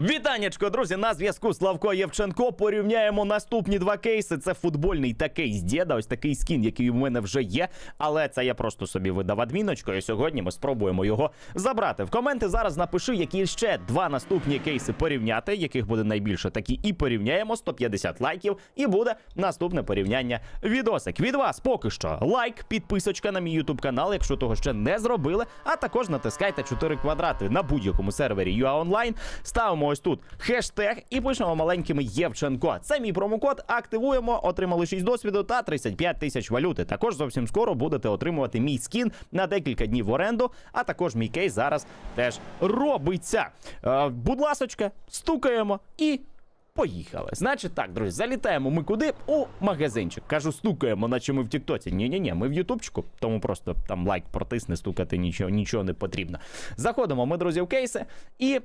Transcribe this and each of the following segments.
Вітанечко, друзі, на зв'язку Славко Євченко. Порівняємо наступні два кейси. Це футбольний та кейс дєда, ось такий скін, який у мене вже є. Але це я просто собі видав адміночкою. І сьогодні ми спробуємо його забрати. В коменти зараз напиши, які ще два наступні кейси порівняти, яких буде найбільше, такі і порівняємо 150 лайків. І буде наступне порівняння відосик. Від вас поки що лайк, підписочка на мій ютуб канал, якщо того ще не зробили. А також натискайте 4 квадрати на будь-якому сервері UA Online. Ставимо ось тут хештег і пишемо маленькими Євченко. Це мій промокод. Активуємо, отримали 6 досвіду та 35 тисяч валюти. Також зовсім скоро будете отримувати мій скін на декілька днів в оренду. А також мій кейс зараз теж робиться. Е, будь ласочка, стукаємо і. Поїхали. Значить так, друзі, залітаємо ми куди? У магазинчик. Кажу, стукаємо, наче ми в Тіктоці. Ні-ні-ні, ми в Ютубчику, тому просто там лайк протисне, стукати нічого, нічого не потрібно. Заходимо ми, друзі, в кейси і.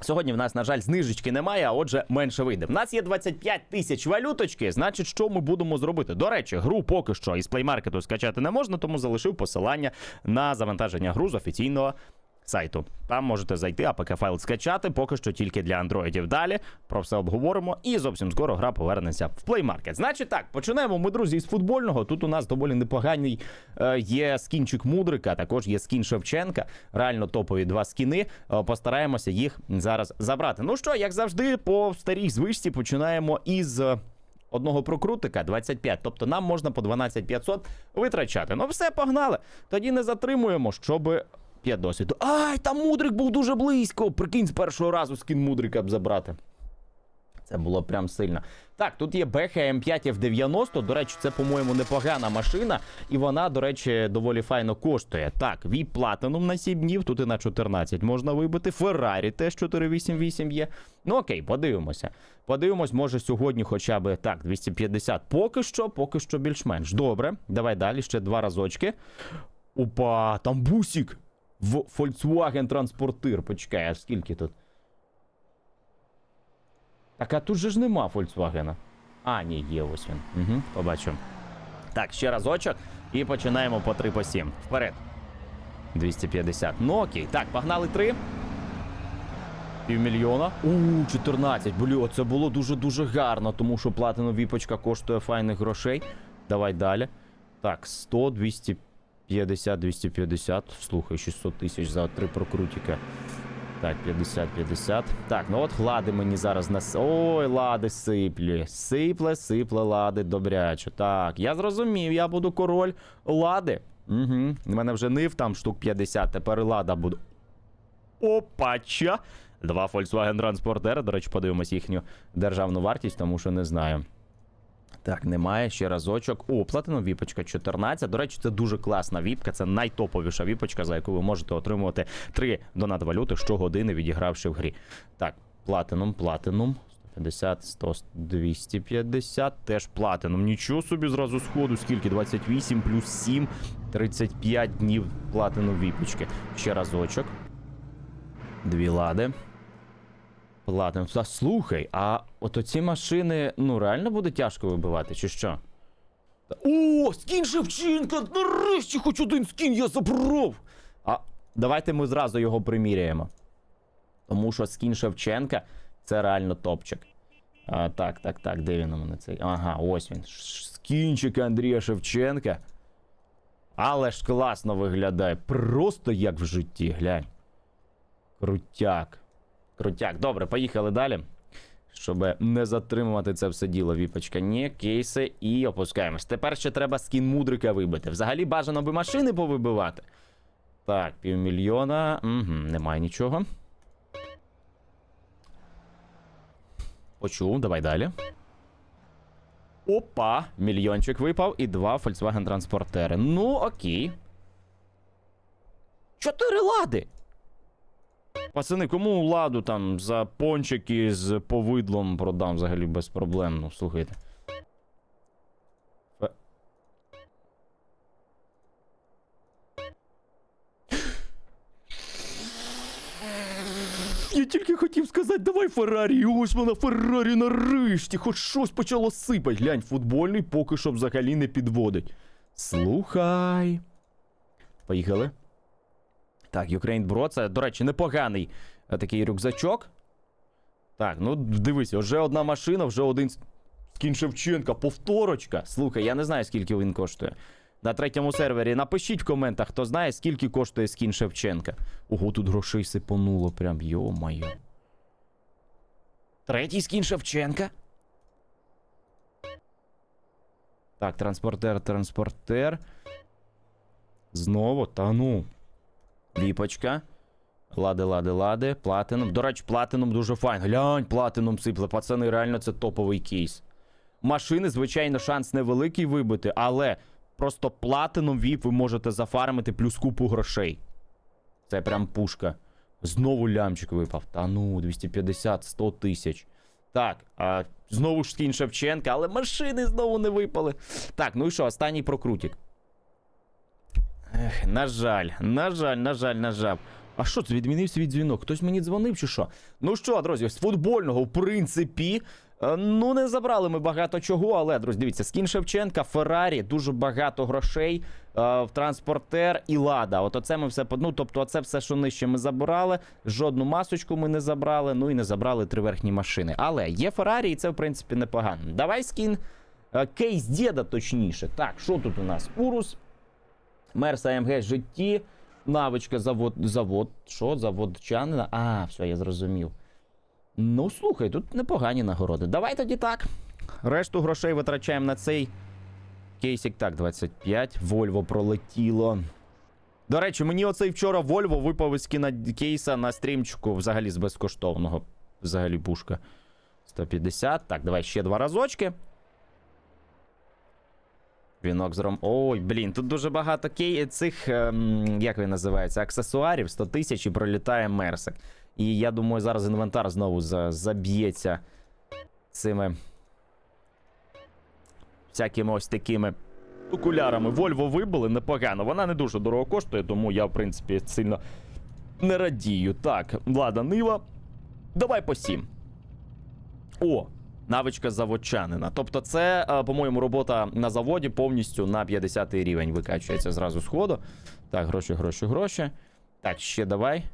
Сьогодні в нас, на жаль, знижечки немає, а отже, менше вийде. В нас є 25 тисяч валюточки. Значить, що ми будемо зробити? До речі, гру поки що із плеймаркету скачати не можна, тому залишив посилання на завантаження гру з офіційного сайту. Там можете зайти, апк файл скачати, поки що тільки для андроїдів. Далі про все обговоримо, і зовсім скоро гра повернеться в Play Market. Значить так, починаємо ми, друзі, із футбольного. Тут у нас доволі непоганий е, є скінчик Мудрика, також є скін Шевченка. Реально топові два скіни. Е, постараємося їх зараз забрати. Ну що, як завжди, по старій звичці починаємо із. е, Одного прокрутика 25, тобто нам можна по 12500 витрачати. Ну все, погнали. Тоді не затримуємо, щоб 5 досвіду. Ай, там мудрик був дуже близько. Прикинь, з першого разу скін мудрика б забрати. Це було прям сильно. Так, тут є BH M5 F90. До речі, це, по-моєму, непогана машина, і вона, до речі, доволі файно коштує. Так, VIP Platinum на 7 днів, тут і на 14 можна вибити. Ferrari теж 488 є. Ну окей, подивимося. Подивимось, може сьогодні хоча б так, 250. Поки що, поки що більш-менш. Добре, давай далі, ще два разочки. Опа, там бусик в Volkswagen Transporter. Почекай, а скільки тут? Так, а тут же ж нема Volkswagen. А, ні, є ось він. Угу, побачу. Так, ще разочок. І починаємо по 3 по 7. Вперед. 250. Ну окей. Так, погнали 3. Півмільйона. У, 14. Блю, оце було дуже-дуже гарно, тому що платина віпочка коштує файних грошей. Давай далі. Так, 100, 250, 250. Слухай, 600 тисяч за три прокрутіка. Так, 50, 50. Так, ну от лади мені зараз нас. Ой, лади сиплі. Сипле, сипле лади, добряче. Так, я зрозумів, я буду король лади. Угу. У мене вже нив там штук 50, тепер лада буду. Опача! Два Volkswagen Transporter. До речі, подивимось їхню державну вартість, тому що не знаю. Так, немає ще разочок. О, платина віпочка 14. До речі, це дуже класна віпка. Це найтоповіша віпочка, за яку ви можете отримувати 3 донат валюти щогодини, відігравши в грі. Так, платином, платином. 150, 100, 250, теж платином. Нічого собі зразу сходу, скільки? 28 плюс 7, 35 днів платину віпочки. Ще разочок. Дві лади. Платим. Та слухай, а от оці машини, ну реально буде тяжко вибивати, чи що? О, скін Шевченка! Нарешті хоч один скін я забрав! А давайте ми зразу його приміряємо. Тому що скін Шевченка це реально топчик. А, так, так, так, де він у мене цей? Ага, ось він. Скінчик Андрія Шевченка. Але ж класно виглядає. Просто як в житті, глянь. Крутяк. Крутяк. Добре, поїхали далі. Щоб не затримувати це все діло, віпочка. Ні, кейси і опускаємось. Тепер ще треба скін мудрика вибити. Взагалі бажано би машини повибивати. Так, півмільйона. Угу, немає нічого. Почув, давай далі. Опа, мільйончик випав і два Volkswagen транспортери. Ну, окей. Чотири лади. Пацани, кому ладу там за пончики з повидлом продам взагалі без проблем. Ну, слухайте. Я тільки хотів сказати, давай Феррарі, і ось вона Феррарі нарешті, хоч щось почало сипать. Глянь, футбольний поки що взагалі не підводить. Слухай. Поїхали. Так, Ukraine Bro, це, до речі, непоганий е, такий рюкзачок. Так, ну дивись, вже одна машина, вже один скін Шевченка, повторочка. Слухай, я не знаю, скільки він коштує. На третьому сервері напишіть в коментах, хто знає, скільки коштує скін Шевченка. Ого, тут грошей сипонуло, прям йо-моє. Третій скін Шевченка. Так, транспортер, транспортер. Знову, та ну. Віпочка. Лади, лади, лади. Платином. До речі, платином дуже файн. Глянь, платином сипле. Пацани, реально це топовий кейс. Машини, звичайно, шанс невеликий вибити, але просто платином віп ви можете зафармити плюс купу грошей. Це прям пушка. Знову лямчик випав. Та ну, 250, 100 тисяч. Так, а, знову ж скін Шевченка, але машини знову не випали. Так, ну і що, останній прокрутик. Ех, на жаль, на жаль, на жаль, на жаль. А що це відмінив свій дзвінок? Хтось мені дзвонив чи що? Ну що, друзі, з футбольного, в принципі, е, ну не забрали ми багато чого, але, друзі, дивіться, скін Шевченка, Феррарі, дуже багато грошей, е, в транспортер і лада. От оце ми все ну, тобто, оце все, що нижче ми забрали. Жодну масочку ми не забрали, ну і не забрали три верхні машини. Але є Феррарі, і це, в принципі, непогано. Давай скін. е, Кейс діда, точніше. Так, що тут у нас? Урус, Мерс АМГ житті, навичка завод. Завод. Що? Заводчанина? А, все, я зрозумів. Ну, слухай, тут непогані нагороди. Давай тоді так. Решту грошей витрачаємо на цей кейсик. Так, 25. Вольво пролетіло. До речі, мені оцей вчора Вольво випав із кіна кейса на стрімчику взагалі з безкоштовного. Взагалі пушка. 150. Так, давай ще два разочки. Вінок з ром. Ой, блін, тут дуже багато кей... цих, ем, як він називається, аксесуарів, 100 тисяч і пролітає мерсик. І я думаю, зараз інвентар знову за... заб'ється цими всякими ось такими окулярами. Вольво вибили непогано. Вона не дуже дорого коштує, тому я, в принципі, сильно не радію. Так, Влада Нива. Давай по 7. О, навичка заводчанина. Тобто, це, е, по-моєму, робота на заводі повністю на 50 рівень викачується зразу з ходу. Так, гроші, гроші, гроші. Так, ще давай.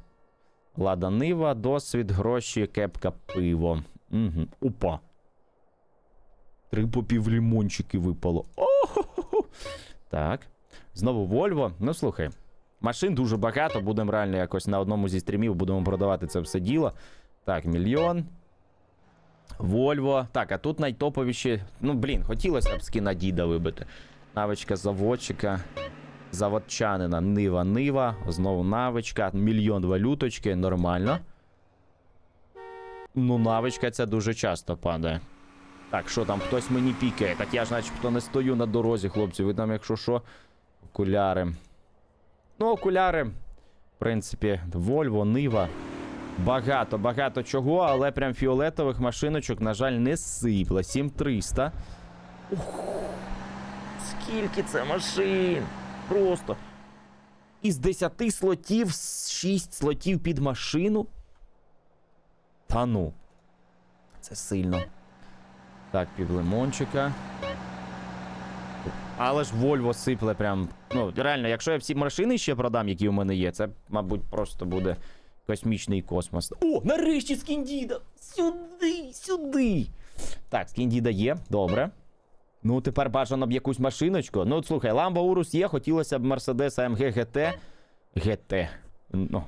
Лада Нива, досвід, гроші, кепка, пиво. Угу. Опа. Три попівлімончики випало. О-хо-хо. Так. Знову Вольво. Ну, слухай. Машин дуже багато. Будемо реально якось на одному зі стрімів будемо продавати це все діло. Так, мільйон. Вольво. Так, а тут найтоповіші. Ну, блін, хотілося б скіна діда вибити. Навичка заводчика. Заводчанина. Нива, нива. Знову навичка. Мільйон валюточки. Нормально. Ну, навичка ця дуже часто падає. Так, що там, хтось мені пікає. Так я ж начебто не стою на дорозі, хлопці. Ви там, якщо що, окуляри. Ну, окуляри. В принципі, Вольво, Нива. Багато, багато чого, але прям фіолетових машиночок, на жаль, не сипло. 7300. Ух, скільки це машин? Просто. Із 10 слотів 6 слотів під машину. Та ну. Це сильно. Так, півлимончика. Але ж Вольво сипле прям. Ну, реально, якщо я всі машини ще продам, які у мене є, це, мабуть, просто буде космічний космос. О, нарешті скіндіда! Сюди, сюди. Так, скіндіда є, добре. Ну, тепер бажано б якусь машиночку. Ну, от слухай, Ламба Урус є, хотілося б Mercedes AMG GT. GT. Ну,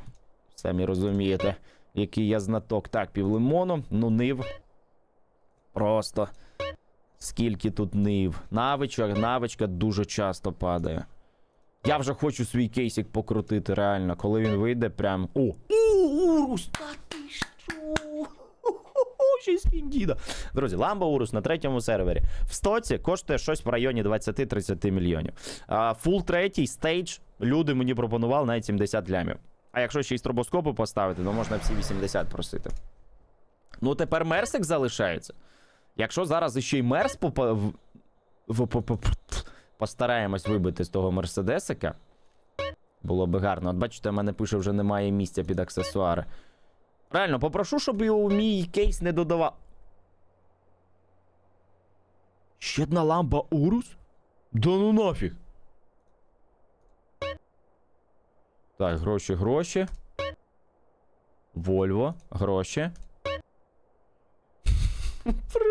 самі розумієте, який я знаток. Так, півлимону, ну, нив. Просто. Скільки тут нив. Навичок, навичка дуже часто падає. Я вже хочу свій кейсик покрутити, реально. Коли він вийде, прям. О! Урус! Та ти що? Ще скін діда. Друзі, Ламба Урус на третьому сервері. В стоці коштує щось в районі 20-30 мільйонів. Фул третій стейдж. Люди мені пропонували навіть 70 лямів. А якщо ще й стробоскопи поставити, то можна всі 80 просити. Ну, тепер Мерсик залишається. Якщо зараз іще й Мерс попа... постараємось вибити з того Мерседесика, було би гарно. От бачите, в мене пише, вже немає місця під аксесуари. Реально, попрошу, щоб його мій кейс не додавав. Ще одна лампа Урус? Да ну нафіг. Так, гроші, гроші. Вольво, гроші.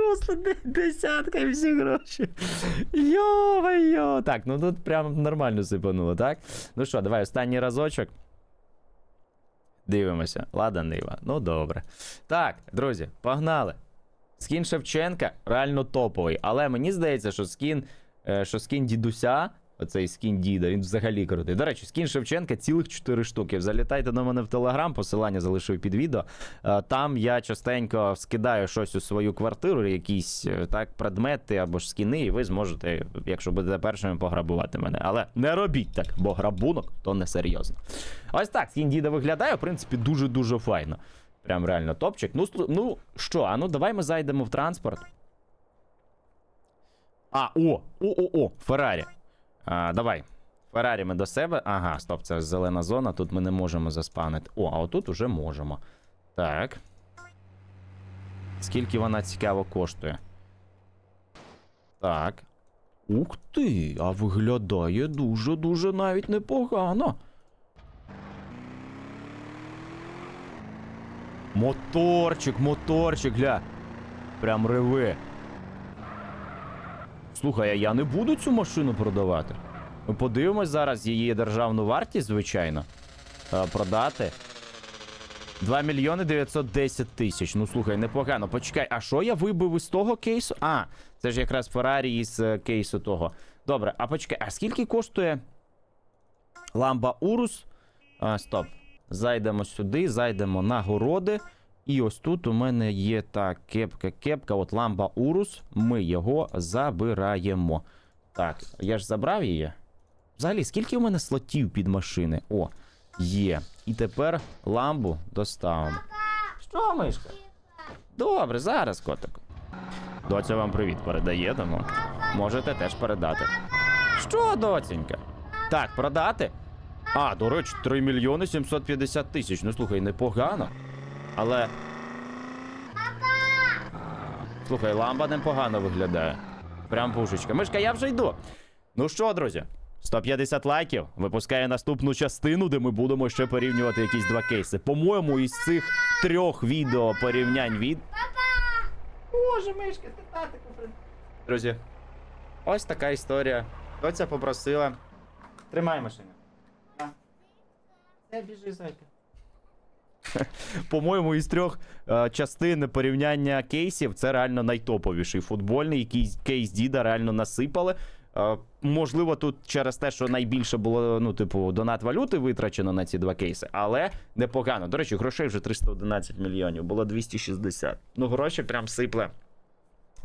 Просто десятка і всі гроші. Йо-йо. Так, ну тут прям нормально сипануло, так? Ну що, давай останній разочок. Дивимося. Лада Нива. Ну добре. Так, друзі, погнали. Скін Шевченка реально топовий. Але мені здається, що скін, е, що скін дідуся, оцей скін діда, він взагалі крутий. До речі, скін Шевченка цілих 4 штуки. Залітайте до мене в телеграм, посилання залишив під відео. Е, Там я частенько скидаю щось у свою квартиру, якісь е, так предмети або ж скіни, і ви зможете, якщо будете першими, пограбувати мене. Але не робіть так, бо грабунок то не серйозно. Ось так, скін діда виглядає, в принципі, дуже-дуже файно. Прям реально топчик. Ну, ну що, а ну давай ми зайдемо в транспорт. А, о, о-о-о, Феррарі. А, давай. Феррарі ми до себе. Ага, стоп, це зелена зона, тут ми не можемо заспанити. О, а отут уже можемо. Так. Скільки вона цікаво коштує? Так. Ух ти, а виглядає дуже-дуже навіть непогано. Моторчик, моторчик, гля. Прям реве. Слухай, а я не буду цю машину продавати. Ми подивимось зараз її державну вартість, звичайно. Е, продати. 2 мільйони 910 тисяч. Ну слухай, непогано. Почекай, а що я вибив із того кейсу? А, це ж якраз Феррарі із е, кейсу того. Добре, а почекай, а скільки коштує ламба Урус? А, стоп. Зайдемо сюди, зайдемо на городи. І ось тут у мене є так, кепка, кепка, от ламба Урус. Ми його забираємо. Так, я ж забрав її. Взагалі, скільки у мене слотів під машини? О, є. І тепер ламбу доставимо. Що, мишка? Добре, зараз, котику. Доця вам привіт передає, тому можете теж передати. Що, доценька? Так, продати? А, до речі, 3 мільйони 750 тисяч. Ну слухай, непогано. Але. Слухай, ламба непогано виглядає. Прям пушечка. Мишка, я вже йду. Ну що, друзі, 150 лайків. Випускає наступну частину, де ми будемо ще порівнювати якісь два кейси. По-моєму, із цих трьох відео порівнянь від. Папа! Боже, мишка, ти татику при. Друзі, ось така історія. Доця попросила. Тримай машину. Не біжи, зайка. По-моєму, із трьох е, частин порівняння кейсів це реально найтоповіший футбольний. Який кейс діда реально насипали. Е, можливо, тут через те, що найбільше було, ну, типу, донат валюти витрачено на ці два кейси, але непогано. До речі, грошей вже 311 мільйонів, було 260. Ну, гроші прям сипле.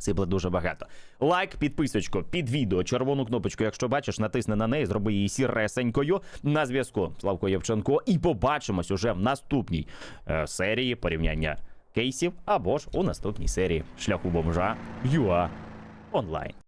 Сипле дуже багато. Лайк, підписочку під відео, червону кнопочку, якщо бачиш, натисни на неї, зроби її сіресенькою на зв'язку. Славко Євченко. І побачимось уже в наступній е, серії порівняння кейсів або ж у наступній серії шляху бомжа Юа онлайн.